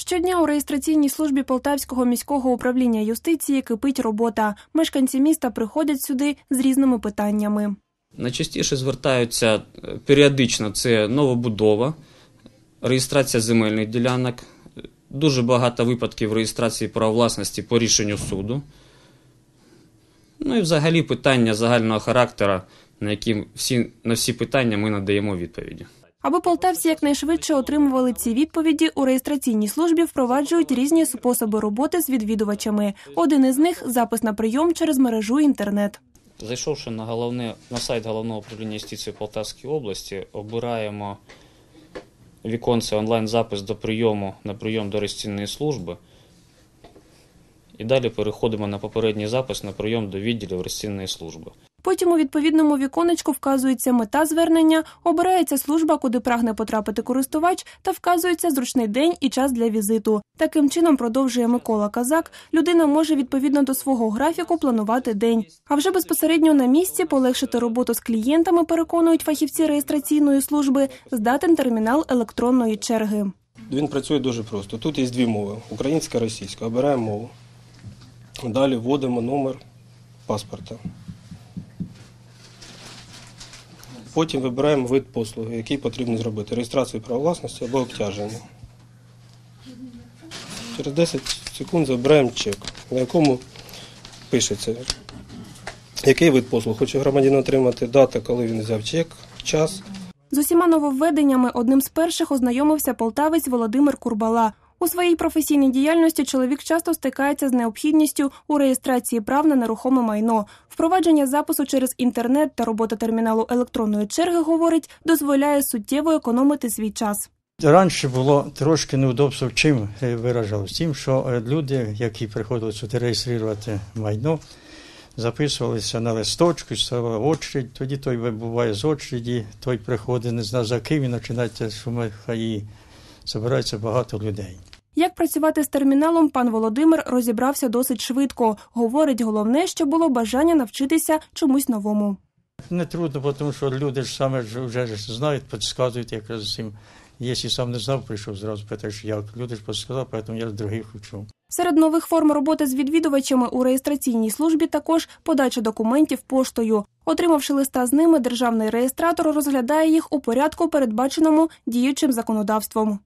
Щодня у реєстраційній службі Полтавського міського управління юстиції кипить робота. Мешканці міста приходять сюди з різними питаннями. Найчастіше звертаються е, періодично це новобудова, реєстрація земельних ділянок, дуже багато випадків реєстрації прав власності по рішенню суду. Ну і взагалі питання загального характеру, на які всі, на всі питання ми надаємо відповіді. Аби полтавці якнайшвидше отримували ці відповіді, у реєстраційній службі впроваджують різні способи роботи з відвідувачами. Один із них запис на прийом через мережу інтернет. Зайшовши на головне на сайт головного управління юстиції Полтавської області, обираємо віконце онлайн-запис до прийому на прийом до реєстраційної служби. І далі переходимо на попередній запис на прийом до відділів реєстраційної служби. Потім у відповідному віконечку вказується мета звернення, обирається служба, куди прагне потрапити користувач, та вказується зручний день і час для візиту. Таким чином, продовжує Микола Казак, людина може відповідно до свого графіку планувати день. А вже безпосередньо на місці полегшити роботу з клієнтами, переконують фахівці реєстраційної служби, здатен термінал електронної черги. Він працює дуже просто. Тут є дві мови: українська, російська. Обираємо мову. Далі вводимо номер паспорта. Потім вибираємо вид послуги, який потрібно зробити: реєстрацію права власності або обтяження. Через 10 секунд забираємо чек, на якому пишеться, який вид послуг хоче громадянин отримати, дата, коли він взяв чек, час. З усіма нововведеннями одним з перших ознайомився полтавець Володимир Курбала. У своїй професійній діяльності чоловік часто стикається з необхідністю у реєстрації прав на нерухоме майно. Впровадження запису через інтернет та робота терміналу електронної черги, говорить, дозволяє суттєво економити свій час. Раніше було трошки неудобство чим е, виражалось? Тим, що е, люди, які приходили сюди реєструвати майно, записувалися на листочку, ставила очередь, тоді той вибуває з очереді, той приходить, не знає за ким і починається шумахаї. Збирається багато людей. Як працювати з терміналом, пан Володимир розібрався досить швидко. Говорить, головне, що було бажання навчитися чомусь новому. Не трудно, тому що люди ж саме ж вже ж знають, підказують якраз цим. Якщо сам не знав, прийшов зразу питаєш, як люди ж підказали, тому я з других учу. Серед нових форм роботи з відвідувачами у реєстраційній службі також подача документів поштою. Отримавши листа з ними, державний реєстратор розглядає їх у порядку, передбаченому діючим законодавством.